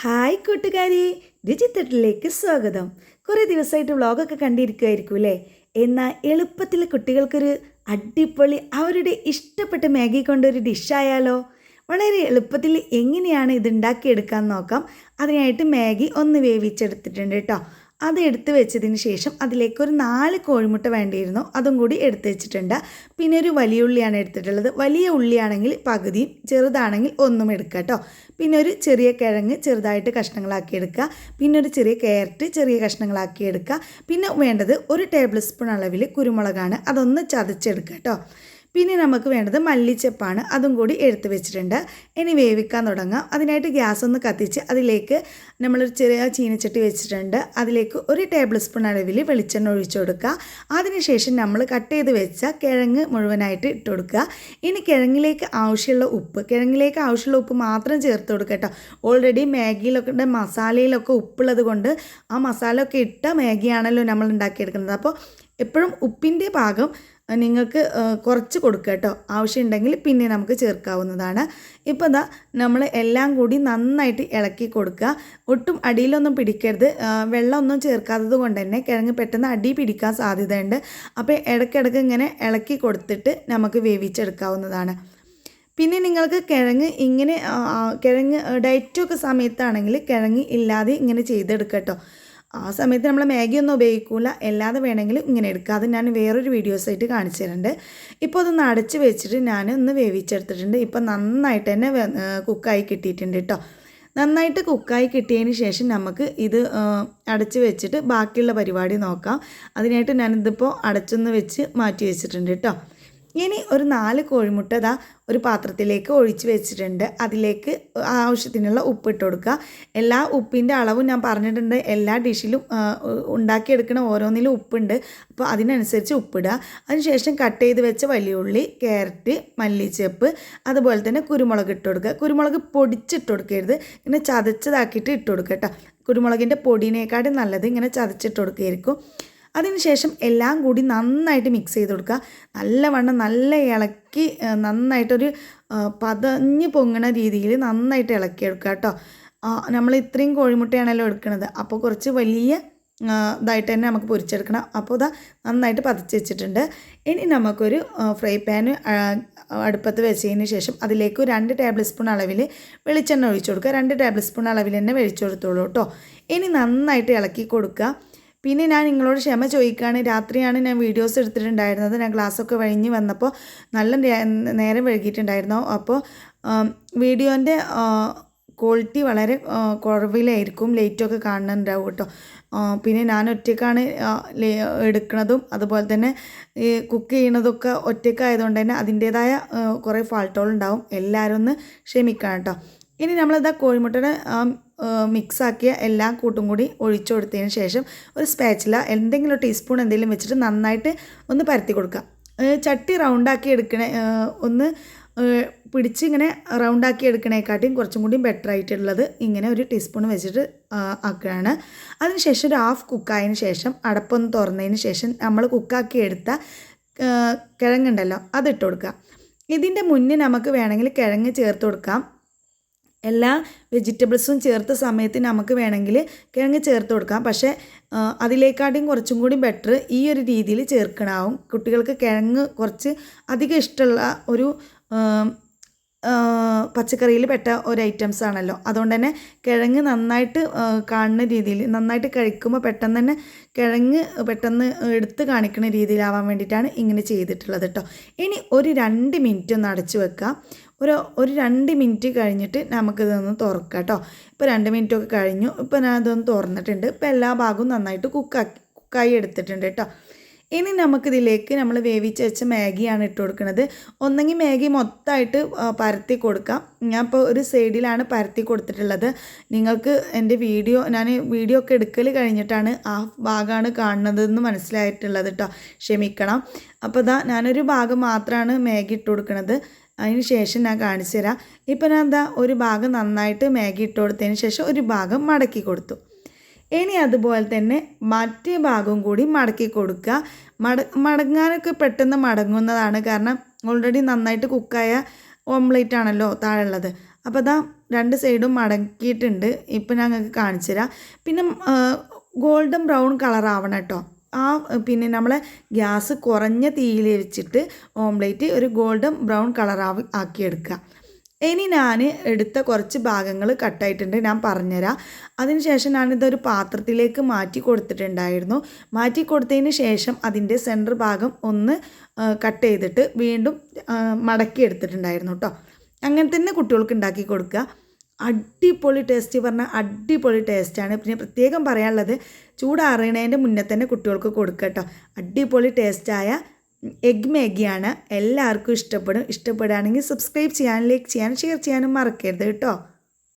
Hi കൂട്ടുകാരി രുചിത്തട്ടിലേക്ക് സ്വാഗതം. കുറേ ദിവസമായിട്ട് വ്ളോഗൊക്കെ കണ്ടിരിക്കുമായിരിക്കും അല്ലേ എന്നാൽ എളുപ്പത്തിൽ കുട്ടികൾക്കൊരു അടിപൊളി അവരുടെ ഇഷ്ടപ്പെട്ട മാഗി കൊണ്ടൊരു ഡിഷായാലോ? വളരെ എളുപ്പത്തിൽ എങ്ങനെയാണ് ഇത് ഉണ്ടാക്കിയെടുക്കാൻ നോക്കാം. അതിനായിട്ട് മാഗി ഒന്ന് വേവിച്ചെടുത്തിട്ടുണ്ട് കേട്ടോ. അത് എടുത്ത് വെച്ചതിന് ശേഷം അതിലേക്ക് ഒരു നാല് കോഴിമുട്ട വേണ്ടിയിരുന്നു. അതും കൂടി എടുത്ത് വെച്ചിട്ടുണ്ട്. പിന്നെ ഒരു വലിയ ഉള്ളിയാണ് എടുത്തിട്ടുള്ളത്. വലിയ ഉള്ളിയാണെങ്കിൽ പകുതിയും ചെറുതാണെങ്കിൽ ഒന്നും എടുക്കുക കേട്ടോ. പിന്നെ ഒരു ചെറിയ കിഴങ്ങ് ചെറുതായിട്ട് കഷ്ണങ്ങളാക്കി എടുക്കുക. പിന്നെ ഒരു ചെറിയ ക്യാരറ്റ് ചെറിയ കഷ്ണങ്ങളാക്കി എടുക്കുക. പിന്നെ വേണ്ടത് ഒരു ടേബിൾ സ്പൂൺ അളവിൽ കുരുമുളകാണ്. അതൊന്ന് ചതച്ചെടുക്കുക കേട്ടോ. പിന്നെ നമുക്ക് വേണ്ടത് മല്ലിച്ചപ്പാണ്. അതും കൂടി എടുത്ത് വെച്ചിട്ടുണ്ട്. ഇനി വേവിക്കാൻ തുടങ്ങാം. അതിനായിട്ട് ഗ്യാസ് ഒന്ന് കത്തിച്ച് അതിലേക്ക് നമ്മളൊരു ചെറിയ ചീനച്ചട്ടി വെച്ചിട്ടുണ്ട്. അതിലേക്ക് ഒരു ടേബിൾ സ്പൂൺ അളവിൽ വെളിച്ചെണ്ണ ഒഴിച്ചു കൊടുക്കുക. അതിനുശേഷം നമ്മൾ കട്ട് ചെയ്ത് വെച്ച കിഴങ്ങ് മുഴുവനായിട്ട് ഇട്ട് കൊടുക്കുക. ഇനി കിഴങ്ങിലേക്ക് ആവശ്യമുള്ള ഉപ്പ് കിഴങ്ങിലേക്ക് ആവശ്യമുള്ള ഉപ്പ് മാത്രം ചേർത്ത് കൊടുക്കുക കേട്ടോ. ഓൾറെഡി മാഗിയിലൊക്കെ മസാലയിലൊക്കെ ഉപ്പുള്ളത് കൊണ്ട് ആ മസാല ഒക്കെ ഇട്ട മാഗിയാണല്ലോ നമ്മൾ ഉണ്ടാക്കിയെടുക്കുന്നത്. അപ്പോൾ എപ്പോഴും ഉപ്പിന്റെ ഭാഗം നിങ്ങൾക്ക് കുറച്ച് കൊടുക്കുക കേട്ടോ. ആവശ്യമുണ്ടെങ്കിൽ പിന്നെ നമുക്ക് ചേർക്കാവുന്നതാണ്. ഇപ്പോൾ ഇതാ നമ്മൾ എല്ലാം കൂടി നന്നായിട്ട് ഇളക്കി കൊടുക്കുക. ഒട്ടും അടിയിലൊന്നും പിടിക്കരുത്. വെള്ളമൊന്നും ചേർക്കാത്തത് കൊണ്ട് തന്നെ കിഴങ്ങ് പെട്ടെന്ന് അടി പിടിക്കാൻ സാധ്യതയുണ്ട്. അപ്പോൾ ഇടയ്ക്കിടയ്ക്ക് ഇങ്ങനെ ഇളക്കി കൊടുത്തിട്ട് നമുക്ക് വേവിച്ചെടുക്കാവുന്നതാണ്. പിന്നെ നിങ്ങൾക്ക് കിഴങ്ങ് ഇങ്ങനെ കിഴങ്ങ് ഡയറ്റൊക്കെ സമയത്താണെങ്കിൽ കിഴങ്ങ് ഇല്ലാതെ ഇങ്ങനെ ചെയ്തെടുക്കട്ടോ ആ സമയത്ത് നമ്മൾ മാഗി ഒന്നും ഉപയോഗിക്കില്ല അല്ലാതെ വേണമെങ്കിൽ ഇങ്ങനെ എടുക്കുക അത് ഞാൻ വേറൊരു വീഡിയോസായിട്ട് കാണിച്ചു തരുന്നുണ്ട് ഇപ്പോൾ അതൊന്ന് അടച്ച് വെച്ചിട്ട് ഞാൻ ഒന്ന് വേവിച്ചെടുത്തിട്ടുണ്ട്. ഇപ്പോൾ നന്നായിട്ട് തന്നെ കുക്കായി കിട്ടിയിട്ടുണ്ട് കേട്ടോ നന്നായിട്ട് കുക്കായി കിട്ടിയതിന് ശേഷം നമുക്ക് ഇത് അടച്ച് വെച്ചിട്ട് ബാക്കിയുള്ള പരിപാടി നോക്കാം. അതിനായിട്ട് ഞാനിതിപ്പോൾ അടച്ചൊന്ന് വെച്ച് മാറ്റി വെച്ചിട്ടുണ്ട് കേട്ടോ ഇനി ഒരു നാല് കോഴിമുട്ട ഇതാ ഒരു പാത്രത്തിലേക്ക് ഒഴിച്ച് വെച്ചിട്ടുണ്ട്. അതിലേക്ക് ആവശ്യത്തിനുള്ള ഉപ്പ് ഇട്ട് കൊടുക്കുക. എല്ലാ ഉപ്പിന്റെ അളവും ഞാൻ പറഞ്ഞിട്ടുണ്ട്. എല്ലാ ഡിഷിലും ഉണ്ടാക്കിയെടുക്കുന്ന ഓരോന്നിലും ഉപ്പുണ്ട്. അപ്പോൾ അതിനനുസരിച്ച് ഉപ്പിടുക അതിനുശേഷം കട്ട് ചെയ്ത് വെച്ച വലിയ ഉള്ളി ക്യാരറ്റ് മല്ലിച്ചപ്പ് അതുപോലെ തന്നെ കുരുമുളക് ഇട്ട് കൊടുക്കുക. കുരുമുളക് പൊടിച്ചിട്ട് കൊടുക്കരുത്. ഇങ്ങനെ ചതച്ചതാക്കിയിട്ട് ഇട്ട് കൊടുക്കുക കേട്ടോ. കുരുമുളകിന്റെ പൊടിനേക്കാട്ടും നല്ലത് ഇങ്ങനെ ചതച്ചിട്ട് കൊടുക്കുകയായിരിക്കും. അതിനുശേഷം എല്ലാം കൂടി നന്നായിട്ട് മിക്സ് ചെയ്ത് കൊടുക്കുക. നല്ലവണ്ണം നല്ല ഇളക്കി നന്നായിട്ടൊരു പതഞ്ഞ് പൊങ്ങണ രീതിയിൽ നന്നായിട്ട് ഇളക്കി എടുക്കുക കേട്ടോ. നമ്മൾ ഇത്രയും കോഴിമുട്ടയാണല്ലോ എടുക്കുന്നത് അപ്പോൾ കുറച്ച് വലിയ ഇതായിട്ട് തന്നെ നമുക്ക് പൊരിച്ചെടുക്കണം. അപ്പോൾ ഇതാ നന്നായിട്ട് പതച്ച് വെച്ചിട്ടുണ്ട്. ഇനി നമുക്കൊരു ഫ്രൈ പാൻ അടുപ്പത്ത് വെച്ചതിന് ശേഷം അതിലേക്ക് രണ്ട് ടേബിൾ സ്പൂൺ അളവിൽ വെളിച്ചെണ്ണ ഒഴിച്ചു കൊടുക്കുക. രണ്ട് ടേബിൾ സ്പൂൺ അളവിൽ തന്നെ വെളിച്ചെടുത്തോളൂ കേട്ടോ. ഇനി നന്നായിട്ട് ഇളക്കി കൊടുക്കുക. പിന്നെ ഞാൻ നിങ്ങളോട് ക്ഷമ ചോദിക്കുകയാണ്. രാത്രിയാണ് ഞാൻ വീഡിയോസ് എടുത്തിട്ടുണ്ടായിരുന്നത്. ഞാൻ ക്ലാസ്സൊക്കെ കഴിഞ്ഞ് വന്നപ്പോൾ നല്ല നേരം വൈകിയിട്ടുണ്ടായിരുന്നു. അപ്പോൾ വീഡിയോന്റെ ക്വാളിറ്റി വളരെ കുറവിലായിരിക്കും. ലേറ്റൊക്കെ കാണുന്നുണ്ടാവും കേട്ടോ. പിന്നെ ഞാൻ ഒറ്റയ്ക്കാണ് എടുക്കുന്നതും അതുപോലെ തന്നെ ഈ കുക്ക് ചെയ്യണതൊക്കെ ഒറ്റയ്ക്കായതുകൊണ്ട് തന്നെ അതിന്റേതായ കുറേ ഫാൾട്ടുകളുണ്ടാവും എല്ലാവരും ഒന്ന് ക്ഷമിക്കണം കേട്ടോ. ഇനി നമ്മളിതാ കോഴിമുട്ടയുടെ മിക്സാക്കിയ എല്ലാ കൂട്ടും കൂടി ഒഴിച്ചു കൊടുത്തതിന് ശേഷം ഒരു സ്പാച്ചില എന്തെങ്കിലും ഒരു ടീസ്പൂൺ എന്തെങ്കിലും വെച്ചിട്ട് നന്നായിട്ട് ഒന്ന് പരത്തി കൊടുക്കുക. ചട്ടി റൗണ്ടാക്കി എടുക്കണ ഒന്ന് പിടിച്ച് ഇങ്ങനെ റൗണ്ടാക്കി എടുക്കണേക്കാട്ടിയും കുറച്ചും കൂടി ബെറ്റർ ആയിട്ടുള്ളത് ഇങ്ങനെ ഒരു ടീസ്പൂൺ വെച്ചിട്ട് ആക്കുകയാണ്. അതിനുശേഷം ഒരു ഹാഫ് കുക്കായതിന് ശേഷം അടപ്പൊന്ന് തുറന്നതിന് ശേഷം നമ്മൾ കുക്കാക്കി എടുത്ത കിഴങ്ങുണ്ടല്ലോ അതിട്ട് കൊടുക്കുക. ഇതിന്റെ മുന്നേ നമുക്ക് വേണമെങ്കിൽ കിഴങ്ങ് ചേർത്ത് കൊടുക്കാം. എല്ലാ വെജിറ്റബിൾസും ചേർത്ത സമയത്ത് നമുക്ക് വേണമെങ്കിൽ കിഴങ്ങ് ചേർത്ത് കൊടുക്കാം. പക്ഷേ അതിലേക്കാട്ടിയും കുറച്ചും കൂടി ബെറ്റർ ഈ ഒരു രീതിയിൽ ചേർക്കണമാവും. കുട്ടികൾക്ക് കിഴങ്ങ് കുറച്ച് അധികം ഇഷ്ടമുള്ള ഒരു പച്ചക്കറിയിൽ പെട്ട ഒരു ഐറ്റംസ് ആണല്ലോ. അതുകൊണ്ട് തന്നെ കിഴങ്ങ് നന്നായിട്ട് കാണുന്ന രീതിയിൽ നന്നായിട്ട് കഴിക്കുമ്പോൾ പെട്ടെന്ന് തന്നെ കിഴങ്ങ് പെട്ടെന്ന് എടുത്ത് കാണിക്കുന്ന രീതിയിലാവാൻ വേണ്ടിയിട്ടാണ് ഇങ്ങനെ ചെയ്തിട്ടുള്ളത് കേട്ടോ. ഇനി ഒരു രണ്ട് മിനിറ്റ് ഒന്ന് അടച്ചു വെക്കാം. ഒരു ഒരു രണ്ട് മിനിറ്റ് കഴിഞ്ഞിട്ട് നമുക്കിതൊന്ന് തുറക്കാം കേട്ടോ. ഇപ്പോൾ രണ്ട് മിനിറ്റൊക്കെ കഴിഞ്ഞു. ഇപ്പോൾ ഞാൻ ഇതൊന്ന് തുറന്നിട്ടുണ്ട്. ഇപ്പോൾ എല്ലാ ഭാഗവും നന്നായിട്ട് കുക്കാക്കി കുക്കായി എടുത്തിട്ടുണ്ട് കേട്ടോ. ഇനി നമുക്കിതിലേക്ക് നമ്മൾ വേവിച്ച് വെച്ച മാഗിയാണ് ഇട്ട് കൊടുക്കുന്നത്. ഒന്നെങ്കിൽ മാഗി മൊത്തമായിട്ട് പരത്തി കൊടുക്കാം. ഞാൻ ഇപ്പോൾ ഒരു സൈഡിലാണ് പരത്തി കൊടുത്തിട്ടുള്ളത്. നിങ്ങൾക്ക് എന്റെ വീഡിയോ ഞാൻ വീഡിയോ ഒക്കെ എടുക്കൽ കഴിഞ്ഞിട്ടാണ് ആ ഭാഗമാണ് കാണുന്നതെന്ന് മനസ്സിലായിട്ടുള്ളത് കേട്ടോ ക്ഷമിക്കണം. അപ്പോൾ ഇതാ ഞാനൊരു ഭാഗം മാത്രമാണ് മാഗി ഇട്ട് കൊടുക്കുന്നത്. അതിന് ശേഷം ഞാൻ കാണിച്ചു തരാം. ഇപ്പം ഞാൻ എന്താ ഒരു ഭാഗം നന്നായിട്ട് മാഗി ഇട്ട് കൊടുത്തതിന് ശേഷം ഒരു ഭാഗം മടക്കി കൊടുത്തു. ഇനി അതുപോലെ തന്നെ മറ്റേ ഭാഗവും കൂടി മടക്കി കൊടുക്കുക. മട മടങ്ങാനൊക്കെ പെട്ടെന്ന് മടങ്ങുന്നതാണ് കാരണം ഓൾറെഡി നന്നായിട്ട് കുക്കായ ഓംലേറ്റ് ആണല്ലോ താഴെയുള്ളത്. അപ്പോൾ അതാ രണ്ട് സൈഡും മടക്കിയിട്ടുണ്ട്. ഇപ്പം ഞങ്ങൾക്ക് കാണിച്ചു തരാം. പിന്നെ ഗോൾഡൻ ബ്രൗൺ കളർ ആവണം കേട്ടോ. ആ പിന്നെ നമ്മൾ ഗ്യാസ് കുറഞ്ഞ തീയിൽ വെച്ചിട്ട് ഓംലേറ്റ് ഒരു ഗോൾഡൻ ബ്രൗൺ കളർ ആക്കി ആക്കിയെടുക്കുക. ഇനി ഞാൻ എടുത്ത കുറച്ച് ഭാഗങ്ങൾ കട്ടായിട്ടുണ്ട്. ഞാൻ പറഞ്ഞുതരാം അതിനുശേഷം ഞാനിതൊരു പാത്രത്തിലേക്ക് മാറ്റി കൊടുത്തിട്ടുണ്ടായിരുന്നു. മാറ്റി കൊടുത്തതിന് ശേഷം അതിന്റെ സെന്റർ ഭാഗം ഒന്ന് കട്ട് ചെയ്തിട്ട് വീണ്ടും മടക്കി എടുത്തിട്ടുണ്ടായിരുന്നു കേട്ടോ അങ്ങനെ തന്നെ കുട്ടികൾക്ക് ഉണ്ടാക്കി കൊടുക്കുക. അടിപൊളി ടേസ്റ്റ് പറഞ്ഞാൽ അടിപൊളി ടേസ്റ്റാണ് പിന്നെ പ്രത്യേകം പറയാനുള്ളത് ചൂടാറിയണേന്റെ മുന്നേ തന്നെ കുട്ടികൾക്ക് കൊടുക്കുക കേട്ടോ അടിപൊളി ടേസ്റ്റായ എഗ് മാഗിയാണ്. എല്ലാവർക്കും ഇഷ്ടപ്പെടും. ഇഷ്ടപ്പെടുകയാണെങ്കിൽ സബ്സ്ക്രൈബ് ചെയ്യാനും ലൈക്ക് ചെയ്യാനും ഷെയർ ചെയ്യാനും മറക്കരുത് കേട്ടോ.